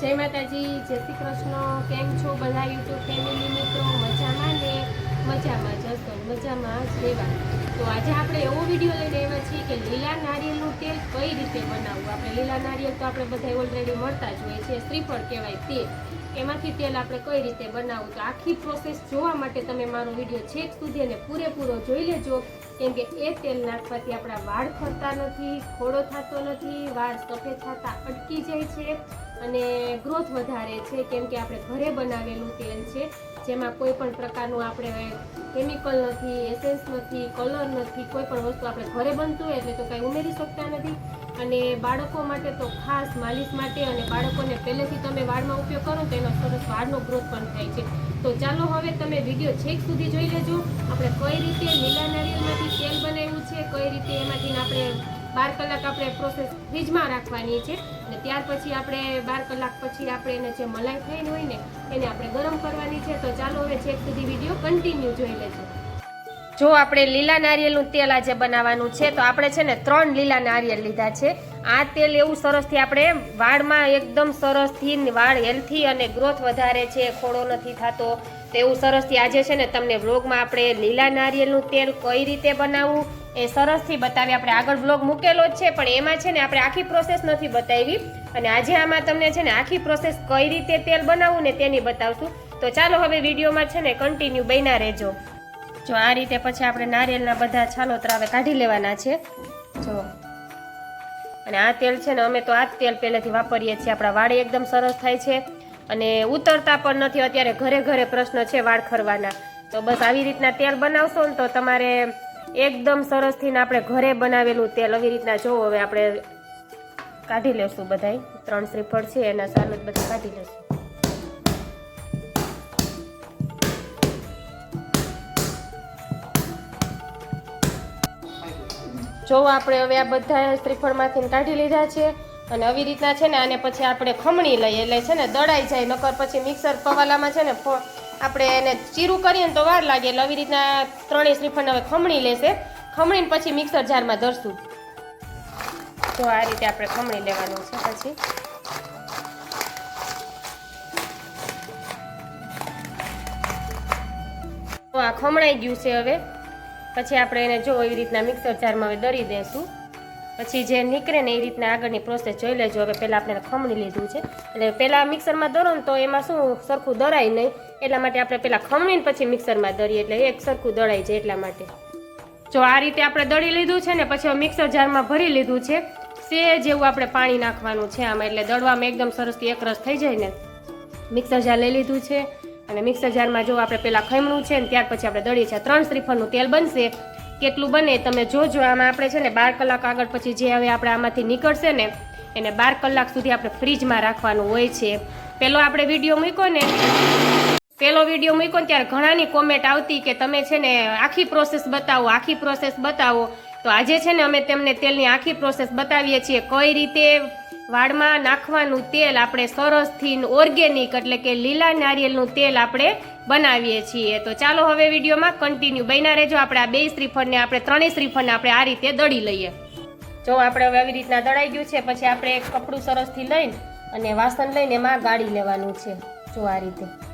જય માતાજી, જય શ્રી કૃષ્ણ. કેમ છો બધા યુટ્યુબ ફેમિલી મિત્રો? મજામાં ને? મજામાં જશો મજામાં જેવા તો આજે આપણે એવો વીડિયો લઈને આવ્યા છીએ કે લીલા નારિયેળનું તેલ કઈ રીતે બનાવવું? આપણે લીલા નારિયેળ તો આપણે બધા ઓલરેડી મળતા જ હોય છે શ્રીફળ કહેવાય તે. એમાંથી તેલ આપણે કઈ રીતે બનાવવું? તો આખી પ્રોસેસ જોવા માટે તમે મારો વીડિયો છેક સુધી અને પૂરેપૂરો જોઈ લેજો. કેમ કે એ તેલ નાખવાથી આપણા વાળ ખરતા નથી, ખોડો થતો નથી, વાળ સફેદ થતા અટકી જાય છે અને ગ્રોથ વધારે છે. કેમ કે આપણે ઘરે બનાવેલું તેલ છે જેમાં કોઈ પણ પ્રકારનું આપણે કેમિકલ નથી એસેન્સ નથી કલર નથી, કોઈ પણ વસ્તુ આપણે ઘરે બનતું હોય એટલે તો કાંઈ ઉમેરી શકતા નથી. અને બાળકો માટે તો ખાસ માલિશ માટે અને બાળકોને પહેલેથી તમે વાળમાં ઉપયોગ કરો તો એનો સરસ વાળનો ગ્રોથ પણ થાય છે. તો ચાલો હવે તમે વીડિયો છેક સુધી જોઈ લેજો. આપણે કઈ રીતે લીલા નારિયેળમાંથી તેલ બનાવ્યું છે, કઈ રીતે એમાંથી આપણે બાર કલાક આપણે પ્રોસેસ ફ્રીજમાં રાખવાની છે અને ત્યાર પછી આપણે બાર કલાક પછી આપણે એને જે મલાઈ થઈને હોય ને, એને આપણે ગરમ કરવાની છે. તો ચાલો હવે છેક સુધી વીડિયો કન્ટિન્યુ જોઈ લેજો. જો આપણે લીલા નારિયેળનું તેલ આજે બનાવવાનું છે, તો આપણે છે ને ત્રણ લીલા નારિયેળ લીધા છે. આ તેલ એવું સરસથી આપણે વાળમાં એકદમ સરસથી વાળ હેલ્થી અને ગ્રોથ વધારે છે, ખોડો નથી થતો. તો એવું સરસથી આજે છે ને તમને વ્લોગમાં આપણે લીલા નારિયેળનું તેલ કઈ રીતે બનાવવું એ સરસથી બતાવી આપણે આગળ વ્લોગ મૂકેલો જ છે, પણ એમાં છે ને આપણે આખી પ્રોસેસ નથી બતાવી. અને આજે આમાં તમને છે ને આખી પ્રોસેસ કઈ રીતે તેલ બનાવવું ને તેની બતાવશું. તો ચાલો હવે વિડીયોમાં છે ને કન્ટિન્યુ બન્યા રહેજો. જો આ રીતે પછી આપણે નારિયેળના બધા છાલોતરા હવે કાઢી લેવાના છે. જો. અને આ તેલ છે ને અમે તો આ જ તેલ પહેલેથી વાપરીએ છીએ. આપણા વાળ એકદમ સરસ થાય છે. અને ઉતરતા પણ નથી. અત્યારે ઘરે ઘરે પ્રશ્ન છે વાળ ખરવાના. તો બસ આવી રીતના તેલ બનાવશો ને તો તમારે એકદમ સરસથી આપણે ઘરે બનાવેલું તેલ આવી રીતના જોવો. હવે આપણે કાઢી લેશું બધાય. ત્રણ શ્રીફળ છે, એના સારું બધા કાઢી લેશું. જો આપણે હવે આ બધા શ્રીફળમાંથી કાઢી લીધા છે. અને આવી રીતના છે ને આને પછી આપણે ખમણી લઈએ. એટલે છે ને દળાઈ જાય, નકર પછી મિક્સર પવાલામાં છે ને આપણે એને ચીરું કરીએ ને તો વાર લાગે. એટલે આવી રીતના ત્રણેય શ્રીફળ હવે ખમણી લેશે. ખમણીને પછી મિક્સર જારમાં ધરશું. તો આ રીતે આપણે ખમણી લેવાનું છે પછી. તો આ ખમણાઈ ગયું છે હવે. પછી આપણે એને જો એવી રીતના મિક્સર જારમાં હવે દરી દઈશું પછી જે નીકળે ને એ રીતના આગળની પ્રોસેસ જોઈ લેજો. હવે પહેલાં આપણે ખમણી લીધું છે. એટલે પહેલાં મિક્સરમાં દરો ને તો એમાં શું સરખું દળાય નહીં. એટલા માટે આપણે પહેલાં ખમણીને પછી મિક્સરમાં દળીએ એટલે એક સરખું દળાય છે એટલા માટે. જો આ રીતે આપણે દળી લીધું છે ને, પછી મિક્સર જારમાં ભરી લીધું છે. સે જેવું આપણે પાણી નાખવાનું છે આમાં. એટલે દળવામાં એકદમ સરસથી એકરસ થઈ જાય ને. મિક્સર જાર લઈ લીધું છે. અને મિક્સર જારમાં જો આપણે પહેલાં ખમણું છે ને, ત્યાર પછી આપણે દળીએ છીએ. ત્રણ શ્રીફળનું તેલ બનશે. કેટલું બને તમે જોજો. આમાં આપણે છે ને બાર કલાક આગળ પછી જે હવે આપણે આમાંથી નીકળશે ને, એને બાર કલાક સુધી આપણે ફ્રીજમાં રાખવાનું હોય છે. પેલો આપણે વીડિયો મૂક્યો ને, પેલો વીડિયો મૂક્યો ને ત્યારે ઘણાની કોમેન્ટ આવતી કે તમે છે ને આખી પ્રોસેસ બતાવો, આખી પ્રોસેસ બતાવો. તો આજે છે ને અમે તેમને તેલની આખી પ્રોસેસ બતાવીએ છીએ. કઈ રીતે વાળમાં નાખવાનું તેલ આપણે સરસથી ઓર્ગેનિક એટલે કે લીલા નારિયેળનું તેલ આપણે બનાવીએ છીએ. તો ચાલો હવે વિડીયોમાં કન્ટિન્યુ બન્યા રહેજો આપણે આ બે શ્રીફળને, આપણે ત્રણેય શ્રીફળને આપણે આ રીતે દળી લઈએ. જો આપણે હવે આવી રીતના દળાઈ ગયું છે, પછી આપણે એક કપડું સરસથી લઈને અને વાસણ લઈને એમાં ગાળી લેવાનું છે. જો આ રીતે.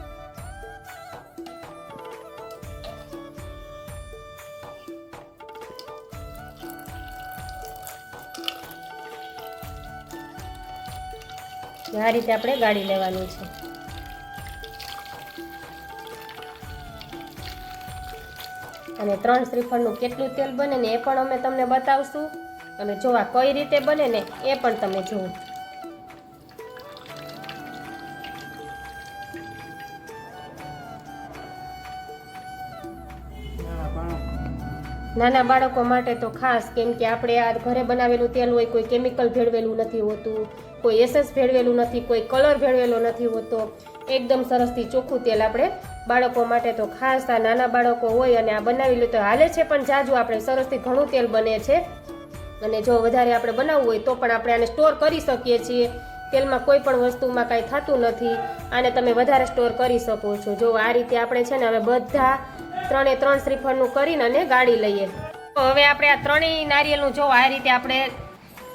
આ રીતે આપણે ગાળી લેવાનું છે. અને ત્રણ શ્રીફળનું કેટલું તેલ બને ને એ પણ અમે તમને બતાવશું. અને જોવા કઈ રીતે બને ને એ પણ તમે જુઓ. નાના બાળકો માટે તો ખાસ, કેમ કે આપણે આ ઘરે બનાવેલું તેલ હોય, કોઈ કેમિકલ ભેળવેલું નથી હોતું. કોઈ એસેસ ભેળવેલું નથી, કોઈ કલર ભેળવેલો નથી હોતો. એકદમ સરસથી ચોખ્ખું તેલ આપણે બાળકો માટે તો ખાસ આ નાના બાળકો હોય અને આ બનાવી લે તો હાલે છે, પણ જાજુ આપણે સરસથી ઘણું તેલ બને છે. અને જો વધારે આપણે બનાવવું હોય તો પણ આપણે આને સ્ટોર કરી શકીએ છીએ. તેલમાં કોઈ પણ વસ્તુમાં કાંઈ થતું નથી. આને તમે વધારે સ્ટોર કરી શકો છો. જો આ રીતે આપણે છે ને હવે બધા ત્રણે ત્રણ શ્રીફળનું કરીને અને ગાળી લઈએ. હવે આપણે આ ત્રણેય નારિયેલનું જો આ રીતે આપણે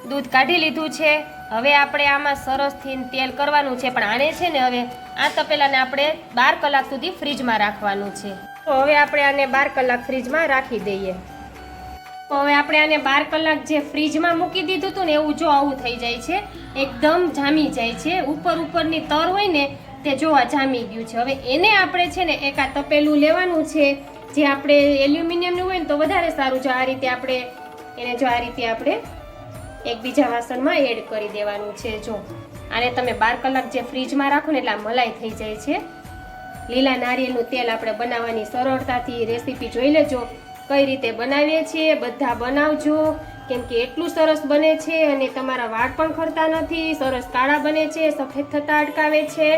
દૂધ કાઢી લીધું છે. હવે આપણે આમાં સરસથી તેલ કરવાનું છે, પણ આને છે ને હવે આ તપેલાને આપણે બાર કલાક સુધી ફ્રીજમાં રાખવાનું છે. તો હવે આપણે આને બાર કલાક ફ્રીજમાં રાખી દઈએ. તો હવે આપણે આને બાર કલાક જે ફ્રીજમાં મૂકી દીધું હતું ને, એવું જો આવું થઈ જાય છે, એકદમ જામી જાય છે. ઉપર ઉપરની તર હોય ને, તે જોવા જામી ગયું છે. હવે એને આપણે છે ને એક આ તપેલું લેવાનું છે, જે આપણે એલ્યુમિનિયમનું હોય ને, તો વધારે સારું જો આ રીતે આપણે, એને જો આ રીતે આપણે એકબીજા વાસણમાં એડ કરી દેવાનું છે, જો. આને તમે બાર કલાક જે ફ્રીજમાં રાખો ને એટલે આ મલાઈ થઈ જાય છે. લીલા નારિયેળનું તેલ આપણે બનાવવાની સરળતાથી રેસીપી જોઈ લેજો. કઈ રીતે બનાવીએ છીએ, બધા બનાવજો. કેમ કે એટલું સરસ બને છે અને તમારા વાળ પણ ખરતા નથી, સરસ કાળા બને છે, સફેદ થતા અટકાવે છે.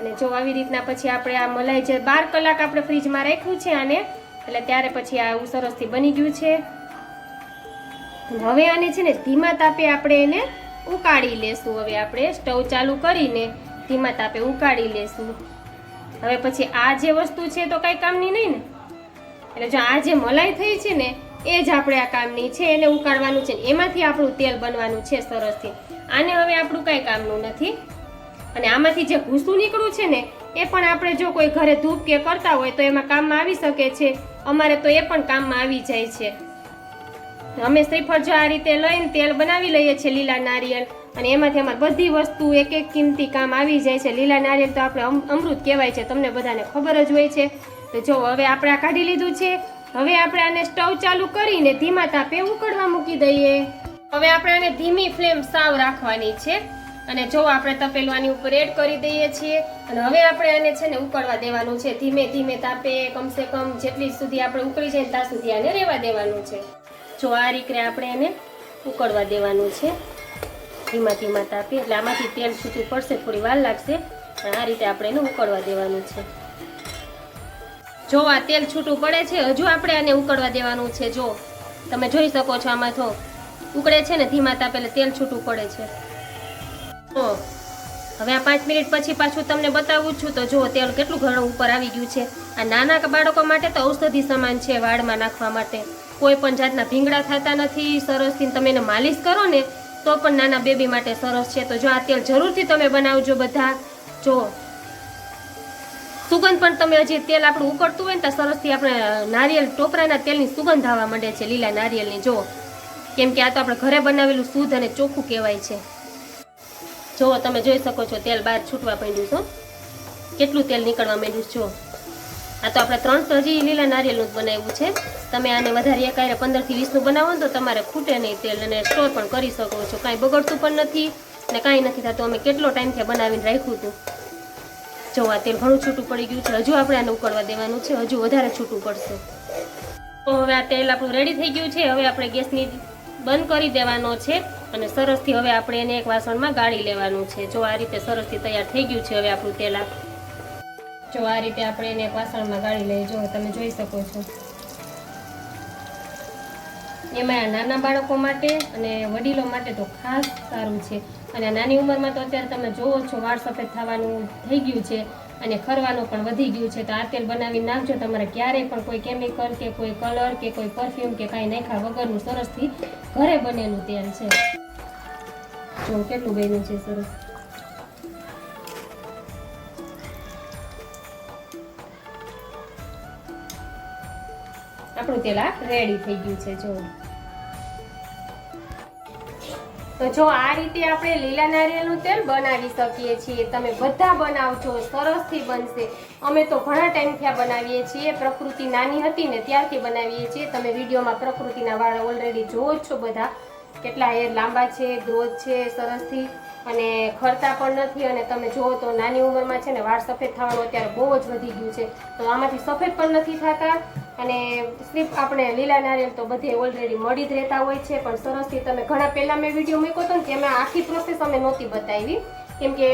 અને જો આવી રીતના પછી આપણે આ મલાઈ જે બાર કલાક આપણે ફ્રીજમાં રાખ્યું છે આને, એટલે ત્યારે પછી આ આવું સરસથી બની ગયું છે. હવે આને છે ને ધીમા તાપે આપણે એને ઉકાળી લેશું. હવે આપણે સ્ટવ ચાલુ કરીને ધીમા તાપે ઉકાળી લેશું. હવે પછી આ જે વસ્તુ છે તો કાંઈ કામની નહીં ને? એટલે જો આ જે મલાઈ થઈ છે ને, એ જ આપણે આ કામની છે. એને ઉકાળવાનું છે એમાંથી આપણું તેલ બનવાનું છે સરસથી આને હવે આપણું કાંઈ કામનું નથી. અને આમાંથી જે ભૂસું નીકળ્યું છે ને, એ પણ આપણે જો કોઈ ઘરે ધૂપ કે કરતા હોય તો એમાં કામમાં આવી શકે છે. અમારે તો એ પણ કામમાં આવી જાય છે. અમે શ્રીફળ આ રીતે લઈને તેલ બનાવી લઈએ છીએ લીલા નારિયેળ અને એમાંથી અમારે બધી વસ્તુ એક એક કિંમતી કામ આવી જાય છે. લીલા નારિયેળ તો આપણે અમ- અમૃત કહેવાય છે. તમને બધાને ખબર જ હોય છે. તો જો હવે આપણે આ કાઢી લીધું છે. હવે આપણે આને સ્ટવ ચાલુ કરીને ધીમા તાપે ઉકળવા મૂકી દઈએ. હવે આપણે આને ધીમી ફ્લેમ સાવ રાખવાની છે. અને જો આપણે તપેલવાની ઉપર એડ કરી દઈએ છીએ. અને હવે આપણે આને છે ને ઉકળવા દેવાનું છે. ધીમે ધીમે તાપે કમસે કમ જેટલી સુધી આપણે ઉકળી જાય ત્યાં સુધી આને રહેવા દેવાનું છે. જો આ રીતે આપણે એને ઉકળવા દેવાનું છે. ધીમા ધીમા તાપે, એટલે આમાંથી તેલ છૂટું પડશે, થોડી વાર લાગશે, પણ આ રીતે આપણે એને ઉકળવા દેવાનું છે. જો આ તેલ છૂટું પડે છે, હજુ આપણે આને ઉકળવા દેવાનું છે, જો. તમે જોઈ શકો છો આમાં તો ઉકળે છે ને ધીમા તાપે, એટલે તેલ છૂટું પડે છે. તો હવે આ પાંચ મિનિટ પછી પાછું તમને બતાવું છું, તો જો તેલ કેટલું ઘણું ઉપર આવી ગયું છે. આ નાના બાળકો માટે તો ઔષધિ સમાન છે વાળમાં નાખવા માટે. કોઈ પણ જાતના ભીંગડા થતા નથી સરસથી તમે એને માલિશ કરો ને, તો પણ નાના બેબી માટે સરસ છે. તો જો આ તેલ જરૂરથી તમે બનાવજો બધા. જો સુગંધ પણ તમે હજી તેલ આપણું ઉકળતું હોય ને, તો સરસથી આપણે નારિયેળ ટોપરાના તેલની સુગંધ આવવા માંડે છે, લીલા નારિયેળની જો, કેમ કે આ તો આપણે ઘરે બનાવેલું શુદ્ધ અને ચોખ્ખું કહેવાય છે. જો, તમે જોઈ શકો છો, તેલ બહાર છૂટવા માંડ્યું છો. કેટલું તેલ નીકળવા માંડ્યું છે આ તો આપણે ત્રણ તો હજી લીલા નારિયેળનું જ બનાવ્યું છે. તમે આને વધારે એકાયરે પંદરથી વીસનું બનાવો ને તો તમારે ખૂટે નહીં તેલ અને સ્ટોર પણ કરી શકો છો. કાંઈ બગડતું પણ નથી ને કાંઈ નથી થતું. અમે કેટલો ટાઈમથી બનાવીને રાખ્યું હતું. જો આ તેલ ઘણું છૂટું પડી ગયું છે. હજુ આપણે આને ઉકળવા દેવાનું છે. હજુ વધારે છૂટું પડશે. તો હવે આ તેલ આપણું રેડી થઈ ગયું છે. હવે આપણે ગેસની બંધ કરી દેવાનો છે અને સરસથી હવે આપણે એને એક વાસણમાં ગાળી લેવાનું છે. જો આ રીતે સરસથી તૈયાર થઈ ગયું છે, હવે આપણું તેલ જો આ રીતે આપણે એને વાસણમાં ગાળી લઈએ, જો તમે જોઈ શકો છો. એમાં નાના બાળકો માટે અને વડીલો માટે તો ખાસ સારું છે. અને નાની ઉંમરમાં તો અત્યારે તમે જોવો છો, વાળ સફેદ થવાનું થઈ ગયું છે અને ખરવાનું પણ વધી ગયું છે. તો આ તેલ બનાવી નાખજો. તમારે ક્યારેય પણ કોઈ કેમિકલ કે કોઈ કલર કે કોઈ પરફ્યુમ કે કાંઈ નાખ્યા વગરનું સરસથી ઘરે બનેલું તેલ છે. જો કેટલું બન્યું છે સરસ. આપણું તેલ આ રેડી થઈ ગયું છે જો તો જો આ રીતે આપણે લીલા નારિયેળનું તેલ બનાવી શકીએ છીએ. તમે બધા બનાવજો, સરસથી બનશે. અમે તો ઘણા ટાઈમથી આ બનાવીએ છીએ. પ્રકૃતિ નાની હતી ને ત્યારથી બનાવીએ છીએ. તમે વિડીયોમાં પ્રકૃતિના વાળ ઓલરેડી જોવો જ છો બધા. કેટલા હેર લાંબા છે ગ્રોથ છે, સરસથી. અને ખરતા પણ નથી અને તમે જુઓ તો નાની ઉંમરમાં છે ને વાળ સફેદ થવાનું અત્યારે બહુ જ વધી ગયું છે. તો આમાંથી સફેદ પણ નથી થતા. અને સ્લીપ આપણે લીલા નારિયેલ તો બધે ઓલરેડી મળી જ રહેતા હોય છે, પણ સરસથી તમે ઘણા પહેલાં મેં વીડિયો મૂક્યો હતો ને તેમાં આખી પ્રોસેસ અમે નહોતી બતાવી. કેમ કે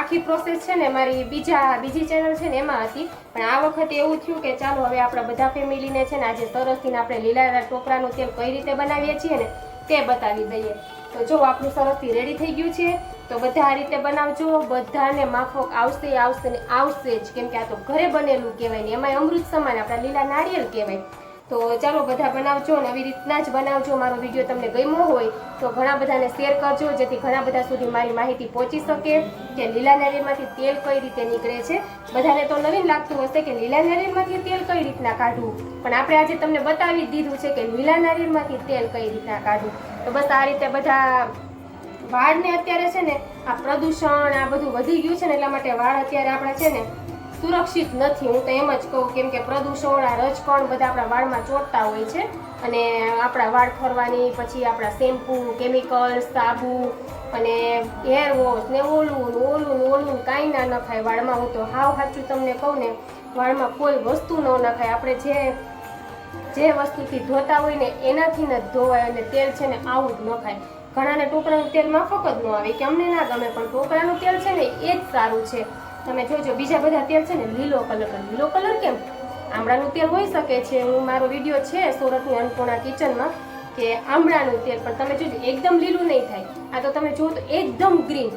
આખી પ્રોસેસ છે ને મારી બીજા, બીજી ચેનલ છે ને એમાં હતી. પણ આ વખતે એવું થયું કે ચાલો હવે આપણા બધા ફેમિલીને છે ને આજે સરસથી આપણે લીલા ટોપરાનું તેલ કઈ રીતે બનાવીએ છીએ ને તે બતાવી દઈએ. તો જો આપણું સરસથી રેડી થઈ ગયું છે. તો બધા આ રીતે બનાવજો, બધાને માફક આવશે આવશે ને આવશે જ. કેમ કે આ તો ઘરે બનેલું કહેવાય ને એમાંય અમૃત સમાન આપણા લીલા નારિયેળ કહેવાય. તો ચાલો બધા બનાવજો અને આવી રીતના જ બનાવજો. મારો વીડિયો તમને ગમ્યો હોય તો ઘણા બધાને શેર કરજો, જેથી ઘણા બધા સુધી મારી માહિતી પહોંચી શકે કે લીલા નારિયેળમાંથી તેલ કઈ રીતે નીકળે છે. બધાને તો નવીન લાગતું હશે કે લીલા નારિયેળમાંથી તેલ કઈ રીતના કાઢવું? પણ આપણે આજે તમને બતાવી દીધું છે કે લીલા નારિયેળમાંથી તેલ કઈ રીતના કાઢવું. તો બસ આ રીતે બધા વાળને અત્યારે છે ને આ પ્રદૂષણ, આ બધું વધી ગયું છે ને એટલા માટે વાળ અત્યારે આપણા છે ને સુરક્ષિત નથી. હું તો એમ જ કહું કેમ કે પ્રદૂષણ, આ રજકણ બધા આપણા વાળમાં ચોટતા હોય છે અને આપણા વાળ ખરવાની પછી આપણા શેમ્પૂ, કેમિકલ્સ, સાબુ અને હેર વોશ ને ઓલું ઓલું ને ઓલું કાંઈ ના નખાય વાળમાં. હું તો હાવ સાચું તમને કહું ને, વાળમાં કોઈ વસ્તુ ન નખાય. આપણે જે જે વસ્તુથી ધોતા હોય ને એનાથી જ ધોવાય અને તેલ છે ને આવું જ નખાય. ઘણાને ટોપરાનું તેલ માફક જ ન આવે, કે અમને ના ગમે, પણ ટોપરાનું તેલ છે ને એ જ સારું છે. તમે જોજો, બીજા બધા તેલ છે ને લીલો કલર લીલો કલર કેમ? આમળાનું તેલ હોઈ શકે છે. હું મારો વીડિયો છે સુરતની અન્નપૂર્ણા કિચનમાં, કે આમળાનું તેલ, પણ તમે જોજો, એકદમ લીલું નહીં થાય. આ તો તમે જોવો તો એકદમ ગ્રીન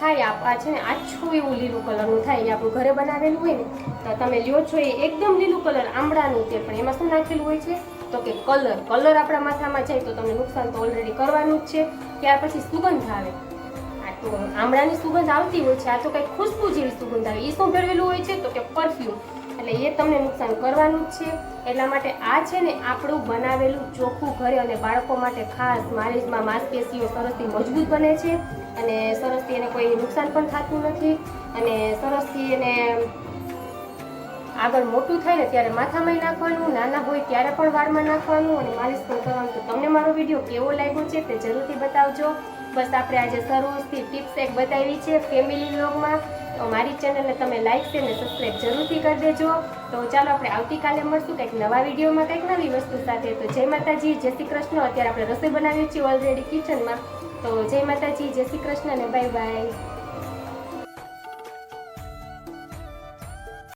થાય. આપ આ છે ને આછું એવું લીલું કલરનું થાય. એ આપણું ઘરે બનાવેલું હોય ને, તો તમે લ્યો છો એ એકદમ લીલું કલર આમળાનું તેલ. પણ એમાં શું નાખેલું હોય છે? તો કે કલર કલર આપણા માથામાં જાય તો તમને નુકસાન તો ઓલરેડી કરવાનું જ છે. ત્યાર પછી સુગંધ આવે. આ તો આમળાની સુગંધ આવતી હોય છે, આ તો કંઈક ખુશ્બુ જેવી સુગંધ આવે. એ શું ભેળવેલું હોય છે? તો કે પરફ્યુમ એટલે એ તમને નુકસાન કરવાનું જ છે. એટલા માટે આ છે ને આપણું બનાવેલું ચોખ્ખું ઘરે અને બાળકો માટે ખાસ માલિશમાં માંસપેશીઓ સરસથી મજબૂત બને છે. અને સરસથી એને કોઈ નુકસાન પણ થતું નથી. અને સરસથી એને આગળ મોટું થાય ને ત્યારે માથામાં નાખવાનું, નાના હોય ત્યારે પણ વાળમાં નાખવાનું અને માલિશ પણ કરવાનું. તો તમને મારો વીડિયો કેવો લાગ્યો છે તે જરૂરથી બતાવજો. બસ આપણે આજે સરસથી ટિપ્સ એક બતાવી છે ફેમિલી વ્લોગમાં તો મારી ચેનલને તમે લાઇક છે ને સબસ્ક્રાઈબ જરૂરથી કરી દેજો. તો ચાલો આપણે આવતીકાલે મળશું કંઈક નવા વિડીયોમાં કંઈક નવી વસ્તુ સાથે. તો જય માતાજી, જય શ્રી કૃષ્ણ. અત્યારે આપણે રસોઈ બનાવીએ છીએ ઓલરેડી કિચનમાં તો જય માતાજી, જય શ્રી કૃષ્ણ અને બાય બાય